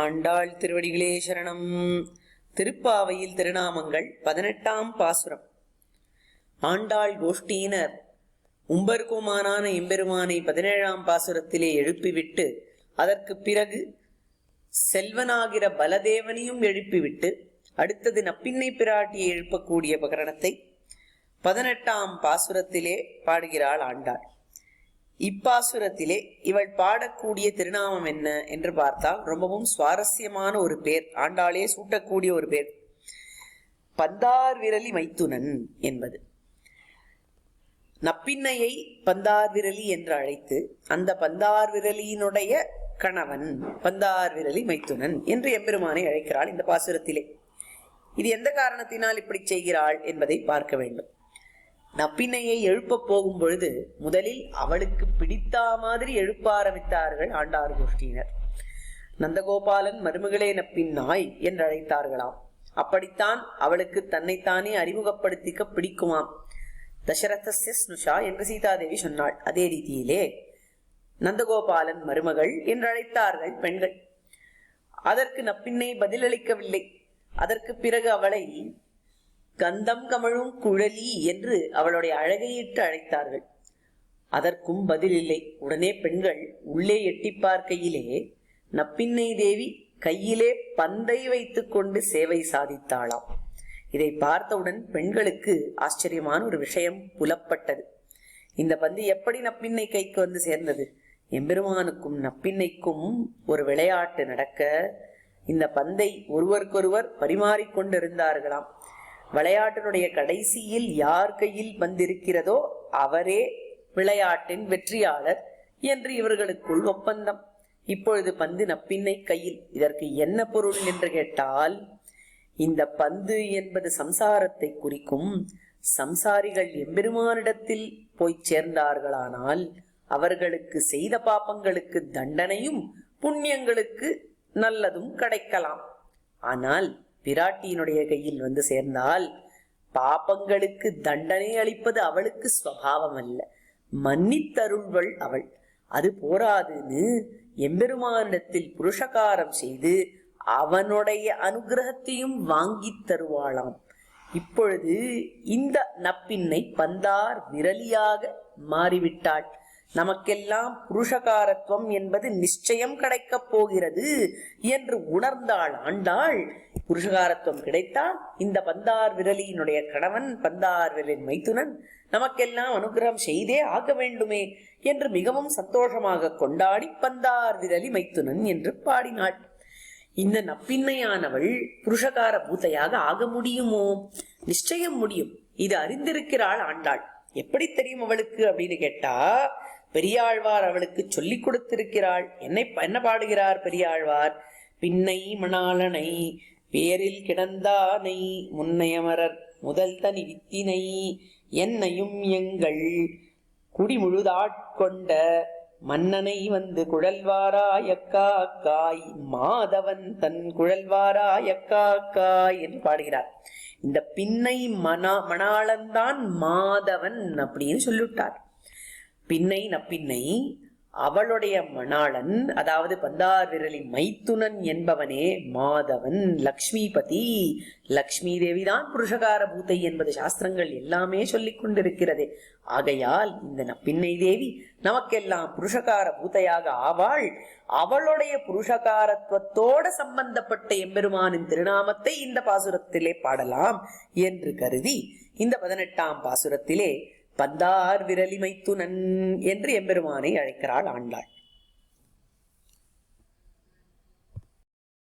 ஆண்டாள் திருவடிகளே சரணம். திருப்பாவையில் திருநாமங்கள் பதினெட்டாம் பாசுரம். ஆண்டாள் கோஷ்டியினர் உம்பர்குமானான எம்பெருமானை பதினேழாம் பாசுரத்திலே எழுப்பிவிட்டு அதற்கு பிறகு செல்வனாகிற பலதேவனையும் எழுப்பிவிட்டு அடுத்தது நப்பின்னை பிராட்டியை எழுப்பக்கூடிய பகரணத்தை பதினெட்டாம் பாசுரத்திலே பாடுகிறாள் ஆண்டாள். இப்பாசுரத்திலே இவள் பாடக்கூடிய திருநாமம் என்ன என்று பார்த்தால் ரொம்பவும் சுவாரஸ்யமான ஒரு பேர் ஆண்டாளே சூட்டக்கூடிய ஒரு பேர். பந்தார் விரலி மைத்துனன் என்பது. நப்பின்னையை பந்தார் விரலி என்று அழைத்து அந்த பந்தார் விரலியினுடைய கணவன் பந்தார் விரலி மைத்துனன் என்று எம்பெருமானை அழைக்கிறாள் இந்த பாசுரத்திலே. இது எந்த காரணத்தினால் இப்படி செய்கிறாள் என்பதை பார்க்க வேண்டும். நப்பின்னையை எழுப்பப் போகும் பொழுது முதலில் அவளுக்கு பிடித்த மாதிரி எழுப்ப ஆரம்பித்தார்கள் ஆண்டார் கோஷ்டியினர். நந்தகோபாலன் மருமகளே நப்பின்னாய் என்று அழைத்தார்களாம். அப்படித்தான் அவளுக்கு தன்னைத்தானே அறிமுகப்படுத்திக்க பிடிக்குமாம். தசரதஸ்ய ஸ்னுஷா என்று சீதாதேவி சொன்னாள். அதே ரீதியிலே நந்தகோபாலன் மருமகள் என்று அழைத்தார்கள் பெண்கள். அதற்கு நப்பின்னை பதிலளிக்கவில்லை. அதற்கு பிறகு அவளை கந்தம் கமழும் குழலி என்று அவளுடைய அழகையிட்டு அழைத்தார்கள். அதற்கும் பதில் இல்லை. உடனே பெண்கள் உள்ளே எட்டி பார்க்கையிலே நப்பின்னை தேவி கையிலே பந்தை வைத்துக்கொண்டு சேவை சாதித்தாளாம். இதை பார்த்தவுடன் பெண்களுக்கு ஆச்சரியமான ஒரு விஷயம் புலப்பட்டது. இந்த பந்து எப்படி நப்பின்னை கைக்கு வந்து சேர்ந்தது? எம்பெருமானுக்கும் நப்பின்னைக்கும் ஒரு விளையாட்டு நடக்க இந்த பந்தை ஒருவருக்கொருவர் பரிமாறிக்கொண்டிருந்தார்களாம் விளையாட்டினுடைய கடைசியில் யார் கையில் வந்திருக்கிறதோ அவரே விளையாட்டின் வெற்றியாளர் என்று இவர்களுக்குள் ஒப்பந்தம். இப்பொழுது பந்து நப்பின்னை கையில். இதற்கு என்ன பொருள் என்று கேட்டால் இந்த பந்து என்பது சம்சாரத்தை குறிக்கும். சம்சாரிகள் எம்பெருமானிடத்தில் போய் சேர்ந்தார்களானால் அவர்களுக்கு செய்த பாப்பங்களுக்கு தண்டனையும் புண்ணியங்களுக்கு நல்லதும் கிடைக்கலாம். ஆனால் பிராட்டியினுடைய கையில் வந்து சேர்ந்தால் பாப்பங்களுக்கு தண்டனை அளிப்பது அவளுக்கு ஸ்வபாவம் அல்ல மன்னித்தருள்வள் அவள். அது போராதுன்னு எம்பெருமானிடத்தில் புருஷகாரம் செய்து அவனுடைய அனுகிரகத்தையும் வாங்கித் தருவாளாம். இப்பொழுது இந்த நப்பின்னை பந்தார் விரலியாக மாறிவிட்டாள். நமக்கெல்லாம் புருஷகாரத்துவம் என்பது நிச்சயம் கிடைக்கப் போகிறது என்று உணர்ந்தாள் ஆண்டாள். புருஷகாரத்துவம் கிடைத்தால் இந்த பந்தார் விரலியினுடைய கணவன் பந்தார் விரலின் மைத்துனன் நமக்கெல்லாம் அனுகிரகம் செய்தே ஆக வேண்டுமே என்று மிகவும் சந்தோஷமாக கொண்டாடி பந்தார் விரலி மைத்துனன் என்று பாடினாள். இந்த நப்பின்மையானவள் புருஷகார பூத்தையாக ஆக முடியுமோ? நிச்சயம் முடியும். இது அறிந்திருக்கிறாள் ஆண்டாள். எப்படி தெரியும் அவளுக்கு? அப்படின்னு கேட்டா பெரியாழ்வார் அவளுக்கு சொல்லிக் கொடுத்திருக்கிறாள். என்னை என்ன பாடுகிறார் பெரியாழ்வார்? பின்னை மணாளனை பேரில் கிடந்தானை முன்னையமரர் முதல் தனி வித்தினை என்னையும் எங்கள் குடிமுழுதாட்கொண்ட மன்னனை வந்து குழல்வாராயக்காக்காய் மாதவன் தன் குழல்வாராயக்காக்காய் என்று பாடுகிறார். இந்த பின்னை மனா மணாளன்தான் மாதவன் அப்படின்னு சொல்லிவிட்டார். பின்னை நப்பின்னை அவளுடைய மணாளன் அதாவது பந்தார் விரலி மைத்துனன் என்பவனே மாதவன் லக்ஷ்மிபதி. லக்ஷ்மி தேவிதான் புருஷகார பூத்தை என்பது சாஸ்திரங்கள் எல்லாமே சொல்லிக் கொண்டிருக்கிறது. ஆகையால் இந்த நப்பின்னை தேவி நமக்கெல்லாம் புருஷகார பூத்தையாக ஆவாள். அவளுடைய புருஷகாரத்துவத்தோட சம்பந்தப்பட்ட எம்பெருமானின் திருநாமத்தை இந்த பாசுரத்திலே பாடலாம் என்று கருதி இந்த பதினெட்டாம் பாசுரத்திலே பந்தார் விரலிமைத்துனன் என்று எம்பெருமானை அழைக்கிறாள் ஆண்டாள்.